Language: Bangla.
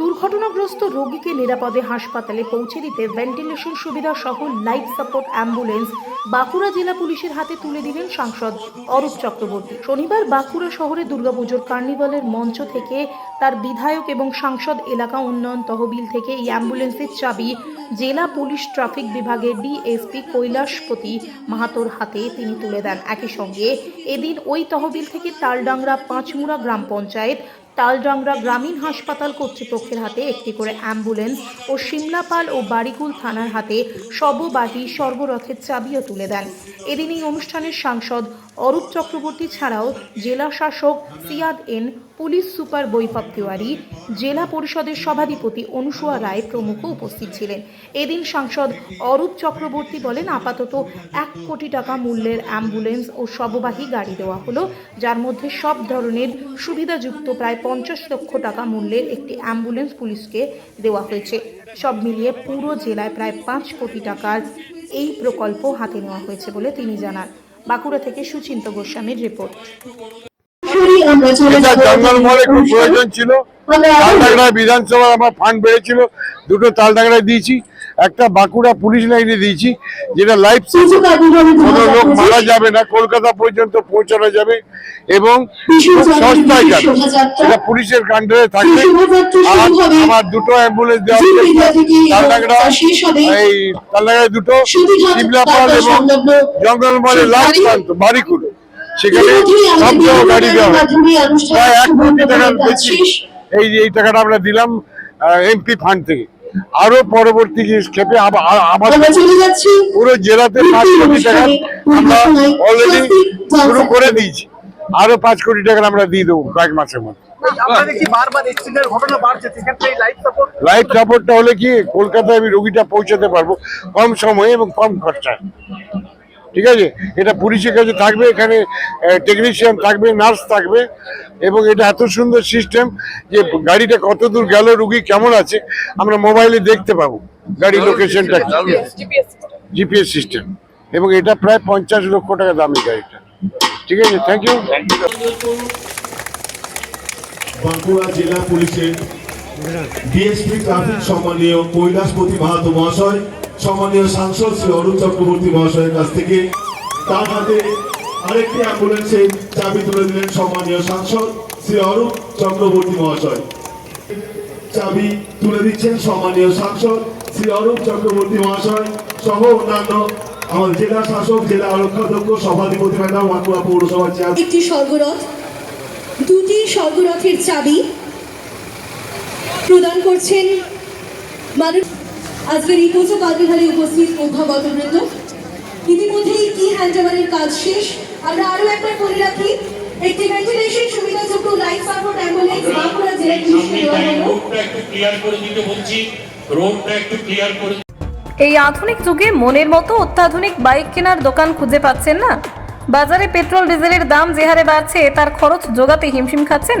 দুর্ঘটনাগ্রস্ত রোগীকে নিরাপদে হাসপাতালে পৌঁছে দিতে ভেন্টিলেশন সুবিধা সহ লাইফ সাপোর্ট অ্যাম্বুলেন্স বাঁকুড়া জেলা পুলিশের হাতে তুলে দিলেন সাংসদ অরূপ চক্রবর্তী। শনিবার বাঁকুড়া শহরে দুর্গাপুজোর কার্নিভালের মঞ্চ থেকে তার বিধায়ক এবং সাংসদ এলাকা উন্নয়ন তহবিল থেকে এই অ্যাম্বুলেন্সের চাবি জেলা পুলিশ ট্রাফিক বিভাগের ডিএসপি কৈলাসপতি মাহাতোর হাতে তিনি তুলে দেন। একই সঙ্গে এদিন ওই তহবিল থেকে তালডাংরা পাঁচমুড়া গ্রাম পঞ্চায়েত তালডাংরা গ্রামীণ হাসপাতাল কর্তৃপক্ষের হাতে একটি করে অ্যাম্বুলেন্স ও সিমলাপাল ও বারিকুল থানার হাতে শববাহী সর্বরথের চাবিও তুলে দেন। এদিন এই অনুষ্ঠানের সাংসদ অরূপ চক্রবর্তী ছাড়াও জেলা শাসক Siyad N, police super Vaibhav Tiwari, জেলা পরিষদের সভাধিপতি অনুসুয়া রায় প্রমুখ উপস্থিত ছিলেন। এদিন সাংসদ অরূপ চক্রবর্তী বলেন, আপাতত এক কোটি টাকা মূল্যের অ্যাম্বুলেন্স ও শববাহী গাড়ি দেওয়া হলো, যার মধ্যে সব ধরনের সুবিধাযুক্ত প্রায় পঞ্চাশ লক্ষ টাকা মূল্যের একটি অ্যাম্বুলেন্স পুলিশকে দেওয়া হয়েছে। সব মিলিয়ে পুরো জেলায় প্রায় পাঁচ কোটি টাকার এই প্রকল্প হাতে নেওয়া হয়েছে বলে তিনি জানান। বাঁকুড়া থেকে সুচিন্ত গোস্বামীর রিপোর্ট। এটা যাব। জঙ্গলমহলে খুব প্রয়োজন ছিল। আমরা বিধানসভা আমার ফান্ড বেড়েছিল। দুটো তালডাংরায় দিয়েছি। একটা বাঁকুড়া পুলিশ লাইনে দিয়েছি যেটা লাইফ কোনো লোক মারা যাবে না কলকাতা পর্যন্ত পৌঁছানো যাবে এবং সস্তায় যাবে। শোভাযাত্রা। পুলিশের কাণ্ডারে থাকবে। আর আমার দুটো অ্যাম্বুলেন্স দেওয়া এই দুটো এবং জঙ্গলমহলে লাস্ট প্রান্ত সেখানে ইতিমধ্যেই সব আমাদের জায়গায় গাড়ি দেওয়া প্রায় এক কোটি টাকার বেশি এই এই টাকাটা আমরা দিলাম এমপি ফান্ড থেকে। আরও পরবর্তী আমাদের যাচ্ছি। পুরো জেলাতে পাঁচ কোটি টাকা আমরা অলরেডি শুরু করে দিয়েছি। আরও পাঁচ কোটি টাকা আমরা দিয়ে দেবো কয়েক মাসের মধ্যে। লাইফ সাপোর্টটা হলে কি কলকাতায় আমি রোগীটা পৌঁছাতে পারব কম সময়ে এবং কম খরচায়? ঠিক আছে? এটা পুলিশের কাছে থাকবে এখানে টেকনিশিয়ান থাকবে নার্স থাকবে এবং এটা এত সুন্দর সিস্টেম যে গাড়িটা কত দূর গেল রুগী কেমন আছে আমরা মোবাইলে দেখতে পাবো গাড়ির লোকেশনটা জিপিএস সিস্টেম এবং এটা প্রায় পঞ্চাশ লক্ষ টাকা দামি গাড়িটা। ঠিক আছে? থ্যাংক ইউ বাঁকুড়া জেলা পুলিশের ডিএসপি ট্রাফিক সম্মানীয় কৈলাসপতি মাহাতো মহাশয় সম্মানীয় সাংসদ শ্রী অরুণ চক্রবর্তী মহাশয়ের কাছ থেকে তার হাতে আরেকটি অ্যাম্বুলেন্সের চাবি তুলে দিলেন সম্মানীয় সাংসদ শ্রী অরূপ চক্রবর্তী মহাশয়। চাবি তুলে দিচ্ছেন সম্মানীয় সাংসদ শ্রী অরূপ চক্রবর্তী মহাশয় সহ অন্যান্য আমাদের জেলা শাসক, জেলা আরক্ষাধ্যক্ষ, সভাধিপতি ম্যাডাম বাঁকুড়া পৌরসভার চেয়ার একটি স্বর্গরথ, দুটি স্বর্গরথের চাবি প্রদান করছেন মানুষ আজকের এই পুজো কার্যধারে উপস্থিত অভ্যাগতবৃন্দ ইতিমধ্যেই কি হ্যান্ডওভারের কাজ শেষ? আমরা আরও একবার বলে রাখি একটি ভেন্টিলেশন সুবিধাযুক্ত লাইফ সাপোর্ট অ্যাম্বুলেন্স বাঁকুড়া জেলা পুলিশকে দেওয়া হলো। রোডটা একটু ক্লিয়ার করে দিতে বলছি। রোডটা একটু ক্লিয়ার করে এই আধুনিক যুগে মনের মতো অত্যাধুনিক বাইক কেনার দোকান খুঁজে পাচ্ছেন না? বাজারে পেট্রোল ডিজেলের দাম যে হারে বাড়ছে তার খরচ জোগাতে হিমশিম খাচ্ছেন?